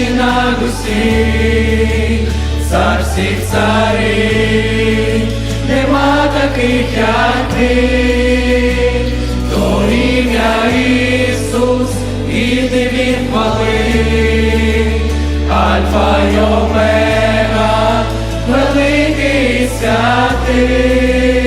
вищі над усіх, цар всіх царів, нема таких, як ти, то ім'я Ісус, і ти відмали, Альфа й Омега, великий святий.